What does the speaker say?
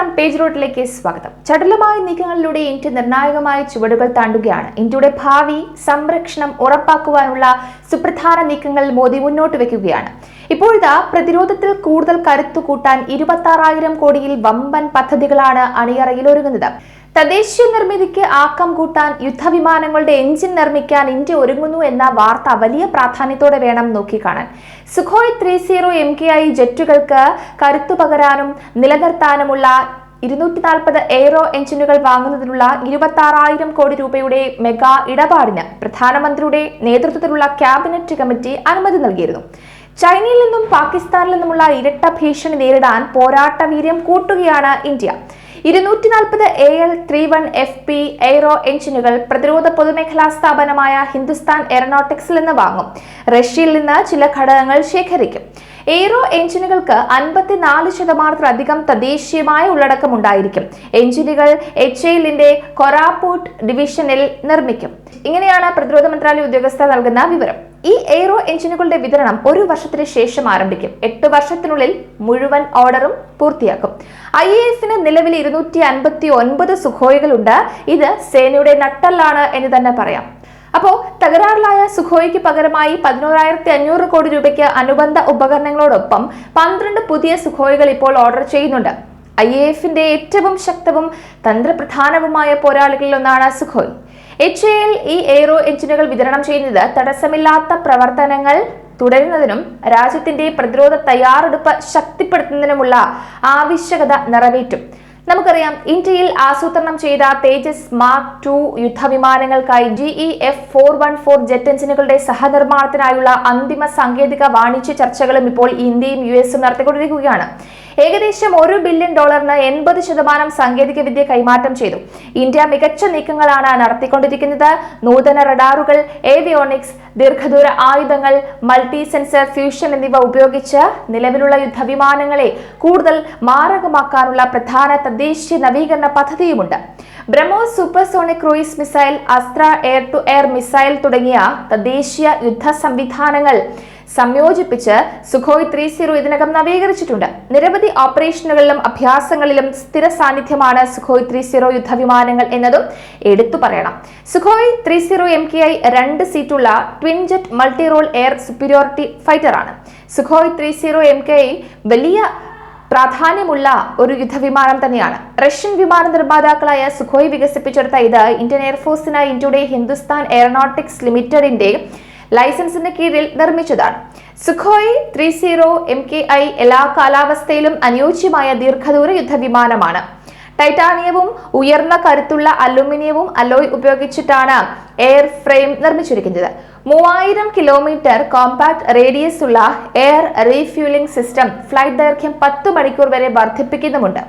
നമസ്കാരം പേജ് റോട്ടിലേക്ക് സ്വാഗതം. ചടലമായ നീക്കങ്ങളിലൂടെ ഇന്ത്യ നിർണായകമായ ചുവടുകൾ താണ്ടുകയാണ്. ഇന്ത്യയുടെ ഭാവി സംരക്ഷണം ഉറപ്പാക്കുവാനുള്ള സുപ്രധാന നീക്കങ്ങൾ മോദി മുന്നോട്ട് വെക്കുകയാണ്. ഇപ്പോഴത്തെ പ്രതിരോധത്തിൽ കൂടുതൽ കരുത്തു കൂട്ടാൻ ഇരുപത്തി കോടിയിൽ വമ്പൻ പദ്ധതികളാണ് അണിയറയിൽ ഒരുങ്ങുന്നത്. തദ്ദേശീയ നിർമ്മിതിക്ക് ആക്കം കൂട്ടാൻ യുദ്ധവിമാനങ്ങളുടെ എഞ്ചിൻ നിർമ്മിക്കാൻ ഇന്ത്യ ഒരുങ്ങുന്നു എന്ന വാർത്ത വലിയ പ്രാധാന്യത്തോടെ വേണം നോക്കിക്കാണാൻ. Sukhoi three zero M K I ജെറ്റുകൾക്ക് കരുത്തു പകരാനും നിലനിർത്താനുമുള്ള ഇരുന്നൂറ്റി നാൽപ്പത് എയ്റോ എഞ്ചിനുകൾ വാങ്ങുന്നതിനുള്ള ഇരുപത്തി ആറായിരം കോടി രൂപയുടെ മെഗാ ഇടപാടിന് പ്രധാനമന്ത്രിയുടെ നേതൃത്വത്തിലുള്ള ക്യാബിനറ്റ് കമ്മിറ്റി അനുമതി നൽകിയിരുന്നു. ചൈനയിൽ നിന്നും പാകിസ്ഥാനിൽ നിന്നുമുള്ള ഇരട്ട ഭീഷണി നേരിടാൻ പോരാട്ട വീര്യം കൂട്ടുകയാണ് ഇന്ത്യ. ഇരുന്നൂറ്റി നാൽപ്പത് A L three one F P aero എഞ്ചിനുകൾ പ്രതിരോധ പൊതുമേഖലാ സ്ഥാപനമായ ഹിന്ദുസ്ഥാൻ എയറോനോട്ടിക്സിൽ നിന്ന് വാങ്ങും. റഷ്യയിൽ നിന്ന് ചില ഘടകങ്ങൾ ശേഖരിക്കും. എയ്റോ എഞ്ചിനുകൾക്ക് അൻപത്തിനാല് ശതമാനത്തിലധികം തദ്ദേശീയമായ ഉള്ളടക്കം ഉണ്ടായിരിക്കും എഞ്ചിനുകൾ എച്ച് എല്ലിന്റെ കൊറാപൂട്ട് ഡിവിഷനിൽ നിർമ്മിക്കും. ഇങ്ങനെയാണ് പ്രതിരോധ മന്ത്രാലയ ഉദ്യോഗസ്ഥർ നൽകുന്ന വിവരം. ഈ എയ്റോ എഞ്ചിനുകളുടെ വിതരണം ഒരു വർഷത്തിന് ശേഷം ആരംഭിക്കും. എട്ട് വർഷത്തിനുള്ളിൽ മുഴുവൻ ഓർഡറും പൂർത്തിയാക്കും. ഐ എ എഫിന് നിലവിൽ ഇരുന്നൂറ്റി അൻപത്തി ഒൻപത് സുഖോയികളുണ്ട്. ഇത് സേനയുടെ നട്ടല്ലാണ് എന്ന് തന്നെ പറയാം. അപ്പോൾ തകരാറിലായ സുഖോയ്ക്ക് പകരമായി പതിനോരായിരത്തി അഞ്ഞൂറ് കോടി രൂപയ്ക്ക് അനുബന്ധ ഉപകരണങ്ങളോടൊപ്പം പന്ത്രണ്ട് പുതിയ സുഖോയികൾ ഇപ്പോൾ ഓർഡർ ചെയ്യുന്നുണ്ട്. ഐ എ എഫിന്റെ ഏറ്റവും ശക്തവും തന്ത്രപ്രധാനവുമായ പോരാളികളിൽ ഒന്നാണ് സുഖോയ്. എച്ച് എൽ ഈ എയ്റോ എഞ്ചിനുകൾ വിതരണം ചെയ്യുന്നത് തടസ്സമില്ലാത്ത പ്രവർത്തനങ്ങൾ തുടരുന്നതിനും രാജ്യത്തിന്റെ പ്രതിരോധ തയ്യാറെടുപ്പ് ശക്തിപ്പെടുത്തുന്നതിനുമുള്ള ആവശ്യകത നിറവേറ്റും. നമുക്കറിയാം ഇന്ത്യയിൽ ആസൂത്രണം ചെയ്ത Tejas mark two യുദ്ധവിമാനങ്ങൾക്കായി G E F four one four jet എഞ്ചിനുകളുടെ സഹനിർമ്മാണത്തിനായുള്ള അന്തിമ സാങ്കേതിക വാണിജ്യ ചർച്ചകളും ഇപ്പോൾ ഇന്ത്യയും യു എസും നടത്തിക്കൊണ്ടിരിക്കുകയാണ്. ഏകദേശം ഒരു ബില്യൺ ഡോളറിന് എൺപത് ശതമാനം സാങ്കേതിക വിദ്യ കൈമാറ്റം ചെയ്തു. ഇന്ത്യ മികച്ച നീക്കങ്ങളാണ് നടത്തിക്കൊണ്ടിരിക്കുന്നത്. നൂതന റഡാറുകൾ ഏവിയോണിക്സ് ദീർഘദൂര ആയുധങ്ങൾ മൾട്ടി സെൻസർ ഫ്യൂഷൻ എന്നിവ ഉപയോഗിച്ച് നിലവിലുള്ള യുദ്ധവിമാനങ്ങളെ കൂടുതൽ മാരകമാക്കാനുള്ള പ്രധാന തദ്ദേശീയ നവീകരണ പദ്ധതിയുമുണ്ട്. BrahMos supersonic cruise missile Astra air to air missile തുടങ്ങിയ തദ്ദേശീയ യുദ്ധ സംവിധാനങ്ങൾ സംയോജിപ്പിച്ച് സുഖോയ് ത്രീ സീറോ ഇതിനകം നവീകരിച്ചിട്ടുണ്ട്. നിരവധി ഓപ്പറേഷനുകളിലും അഭ്യാസങ്ങളിലും സ്ഥിര സാന്നിധ്യമാണ് സുഖോയ് ത്രീ സീറോ യുദ്ധവിമാനങ്ങൾ എന്നതും എടുത്തു പറയണം. Sukhoi three zero M K I രണ്ട് സീറ്റുള്ള twin jet multi role air superiority ആണ്. Sukhoi three zero M K I വലിയ പ്രാധാന്യമുള്ള ഒരു യുദ്ധവിമാനം തന്നെയാണ്. റഷ്യൻ വിമാന നിർമ്മാതാക്കളായ സുഖോയ് വികസിപ്പിച്ചെടുത്ത ഇത് ഇന്ത്യൻ എയർഫോഴ്സിനായി ഇന്ത്യയുടെ ഹിന്ദുസ്ഥാൻ എയറോനോട്ടിക്സ് ലിമിറ്റഡിന്റെ ലൈസൻസിന് കീഴിൽ നിർമ്മിച്ചതാണ്. Sukhoi three zero M K I എല്ലാ കാലാവസ്ഥയിലും അനുയോജ്യമായ ദീർഘദൂര യുദ്ധവിമാനമാണ്. ടൈറ്റാനിയവും ഉയർന്ന കരുത്തുള്ള അലുമിനിയവും അലോയ് ഉപയോഗിച്ചിട്ടാണ് എയർ ഫ്രെയിം നിർമ്മിച്ചിരിക്കുന്നത്. മൂവായിരം കിലോമീറ്റർ കോമ്പാക്ട് റേഡിയസ് ഉള്ള എയർ റീഫ്യൂലിംഗ് സിസ്റ്റം ഫ്ലൈറ്റ് ദൈർഘ്യം പത്ത് മണിക്കൂർ വരെ വർദ്ധിപ്പിക്കുന്നുമുണ്ട്.